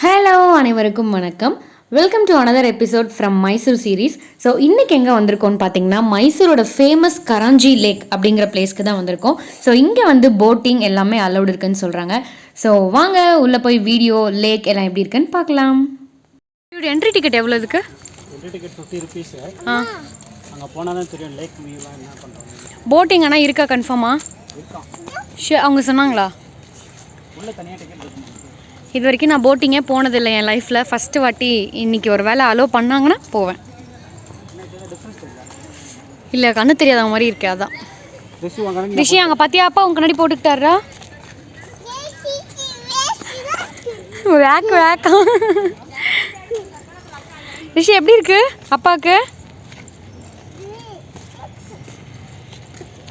Hello அனைவருக்கும் வணக்கம். Welcome to another episode from Mysore series so இன்றைக்கி எங்கே வந்திருக்கோம்னு பார்த்தீங்கன்னா மைசூரோட ஃபேமஸ் கராஞ்சி லேக் அப்படிங்கிற பிளேஸ்க்கு தான் வந்திருக்கோம். ஸோ இங்கே வந்து போட்டிங் எல்லாமே அலௌட் இருக்குன்னு சொல்கிறாங்க ஸோ வாங்க உள்ளே போய் வீடியோ லேக் எல்லாம் எப்படி இருக்குன்னு பார்க்கலாம் என்ட்ரி டிக்கெட் எவ்வளோ இதுக்கு என்ட்ரி டிக்கெட் ஃபிஃப்டி ருபீஸு ஆ. அங்கே போனால் தான் தெரியும் லேக் வியூலாம் என்ன பண்ணுறாங்க போட்டிங் ஆனால் இருக்கா கன்ஃபார்மா இருக்கான் ஷே அவங்க சொன்னாங்களா? உள்ளே தனியாக டிக்கெட் இருக்கணும் இது வரைக்கும் நான் போட்டிங்கே போனதில்லை என் லைஃப்பில் ஃபஸ்ட்டு வாட்டி இன்னைக்கு ஒரு வேளை அலோவ் பண்ணாங்கன்னா போவேன். இல்லை கண்ணு தெரியாத மாதிரி இருக்கே அதான். ரிஷி அங்கே பார்த்தியா அப்பா உங்க கண்ணாடி போட்டுக்கிட்டாரா வேக் வேக்கா ரிஷி எப்படி இருக்கு? அப்பாவுக்கு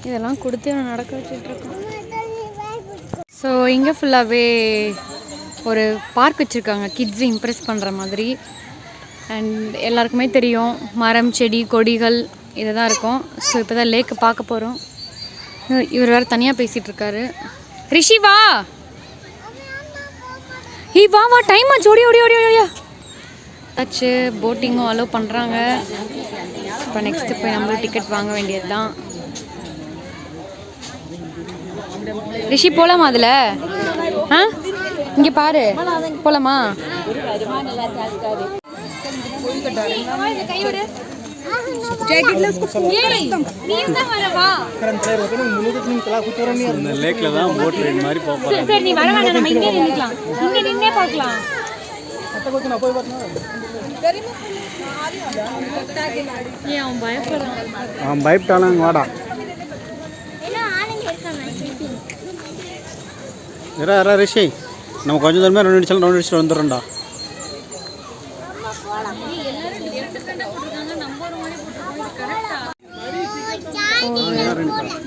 இதெல்லாம் கொடுத்து நான் நடக்க வச்சுட்டு இருக்கோம் ஸோ இங்கே ஃபுல்லாகவே ஒரு பார்க் வச்சுருக்காங்க. கிட்ஸு இம்ப்ரெஸ் பண்ணுற மாதிரி. அண்ட் எல்லாருக்குமே தெரியும். மரம் செடி கொடிகள் இதை தான் இருக்கும். ஸோ இப்போ தான் லேக்கு பார்க்க போகிறோம் இவர் வேறு தனியாக பேசிகிட்டு இருக்காரு. ரிஷி வா! ஹி வா வா டைம் ஆச்சு. ஓடி ஓடி ஓடி ஓடியா ஆச்சு. போட்டிங்கும் அலோவ் பண்ணுறாங்க இப்போ நெக்ஸ்ட்டு போய் நம்மளும் டிக்கெட் வாங்க வேண்டியது தான் ரிஷி போகலாமா அதில்? ஆ? இங்கே பாரு. போலாமா? இந்த லேக்கில் தான் போட் ரைட் மாதிரி போக போகிறேன் சரி நீ வர வேணாம். நம்ம இங்கே நின்றுக்கலாம் இங்கே நின்னே பார்க்கலாம். அவன் பயப்படுறான் அவன் பயப்பட்டாலும் வாடா இரா இரா ரிஷி. நம்ம கொஞ்சம் தூரமே ரெண்டு நிமிஷம் ரெண்டு நிமிஷம் வந்துடும்டா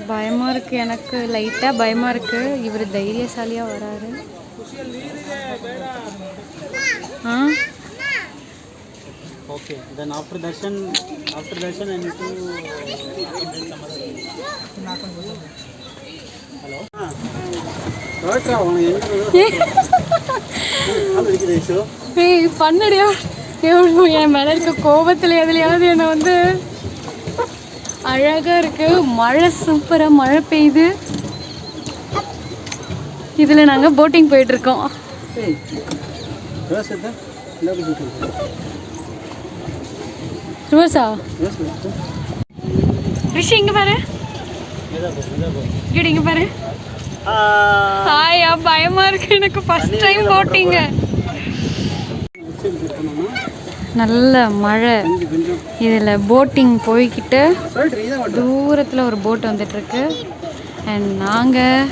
பயமா இருக்கு எனக்கு லைட்டா பயமா இருக்கு. இவர் தைரியசாலியா வராரு. ஆ? After Darshan I need to hello ஏய் பண்ணடியா. எவ்வளோ என் மேல இருக்க கோபத்துல எதுலையாவது என்னை வந்து அழகா இருக்கு. மழை சூப்பரா மழை பெய்யுது. இதுல நாங்க போட்டிங் போயிட்டு இருக்கோம். ஏய் ரோஸ் ரிஷி இங்க பாரு. இங்க பாரு. ஹாயா பயமா இருக்கு. எனக்கு ஃபர்ஸ்ட் டைம் போட்டிங்க. நல்ல மழை. இதில் போட்டிங் போய்கிட்டு இதை தூரத்தில் ஒரு போட் வந்துட்டுருக்கு. அண்ட் நாங்கள்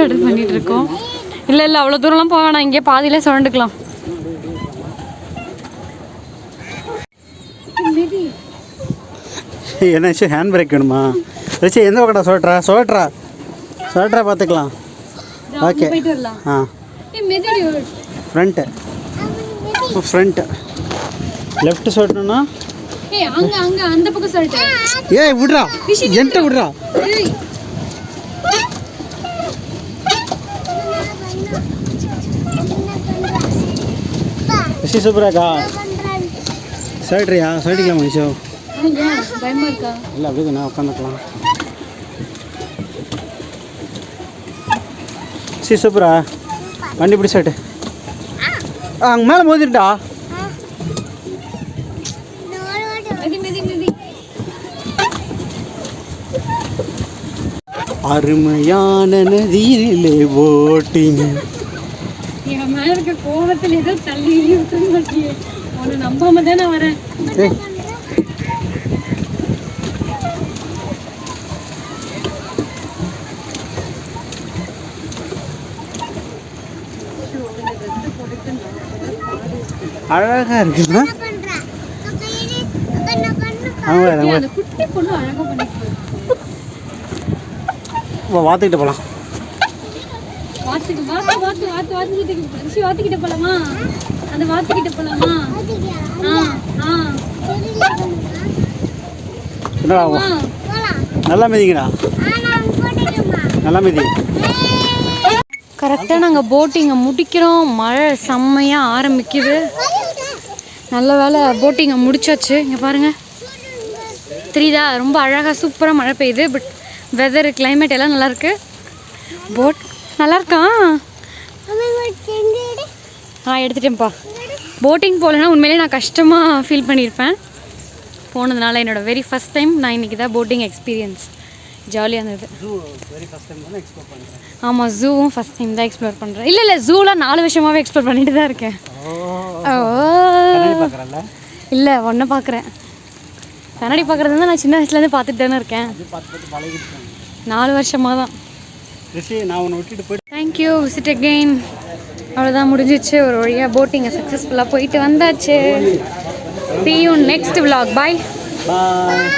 எடுத்து பண்ணிட்டு இருக்கோம் இல்லை இல்லை அவ்வளோ தூரம்லாம் போக வேணாம். இங்கே பாதியிலே சுரண்டுக்கலாம். என்ன ஹேண்ட் பிரேக் வேணுமா? எந்த பக்கடா சொல்கிறா சொல்கிறா சொல்கிறா பார்த்துக்கலாம் ஓகே ஆ. ஃப்ரண்ட்டு ஃப்ரண்ட்டு லெஃப்ட் சொல்லணும்னா ஏய் விட்றா. என்கிட்ட விட்றா. ரிஷி சூப்பராக்கா சொல்கிறியா சொல்லிக்கலாமா இருக்கா? இல்லை அப்படியே நான் உட்காந்துக்கலாம் சி சூப்பரா. வண்டி பிடி சாட்டு ஆ அங்கே மேலே மோதிருட்டா மெதி மெதி மெதி அருமையான நதியிலே போட்டிங் என் மேல இருக்க கோவத்துல ஏதோ தள்ளி நம்பாம தான் வரேன் ஏய் அழகா இருக்குண்ணா அங்கே ஏய், அங்கே அந்த குட்டி பொண்ணு அழகா பண்ணிட்டு வாத்துக்கிட்ட போகலாம் வாத்துக்கு வாத்து வாத்து வாத்து வாத்துக்கிட்ட போலாமா? அந்த வாத்துக்கிட்ட போலாமா? ஆ ஆ. என்னடா ஆ. நல்லா மிதிங்கடா நல்லா மிதி. கரெக்டாக நாங்கள் போட்டிங்கை முடிக்கிறோம். மழை செம்மையாக ஆரம்பிக்குது. நல்ல வேலை போட்டிங்கை முடிச்சாச்சு. இங்கே பாருங்கள் தெரியுதா? ரொம்ப அழகாக சூப்பராக மழை பெய்யுது. பட் வெதர் climate எல்லாம் நல்லா இருக்கு. போட் நல்லா இருக்கான் ஆ எடுத்துட்டேன்ப்பா போட்டிங் போகலன்னா உண்மையிலேயே நான் கஷ்டமாக ஃபீல் பண்ணியிருப்பேன். போனதுனால என்னோட வெரி ஃபஸ்ட் டைம் நான் இன்றைக்கி தான் போட்டிங் எக்ஸ்பீரியன்ஸ் ஜாலியாக இருந்தது. ஆமாம் ஜூவும் ஃபஸ்ட் டைம் தான் எக்ஸ்ப்ளோர் பண்ணுறேன் இல்லை இல்லை ஜூலாம் நாலு வருஷமாகவே எக்ஸ்ப்ளோர் பண்ணிட்டு தான் இருக்கேன். ஓ. பார்க்குறல்ல இல்லை ஒன்றை பார்க்குறேன் கண்ணாடி பார்க்குறது தான் நான் சின்ன வயசுலேருந்து பார்த்துட்டு தானே இருக்கேன். நாலு வருஷமாக தான். தேங்க்யூ விசிட் அகெயின் அவ்வளோதான் முடிஞ்சிச்சு. ஒரு வழியாக போட்டிங்கை சக்ஸஸ்ஃபுல்லாக போயிட்டு வந்தாச்சு. You next vlog. Bye. Bye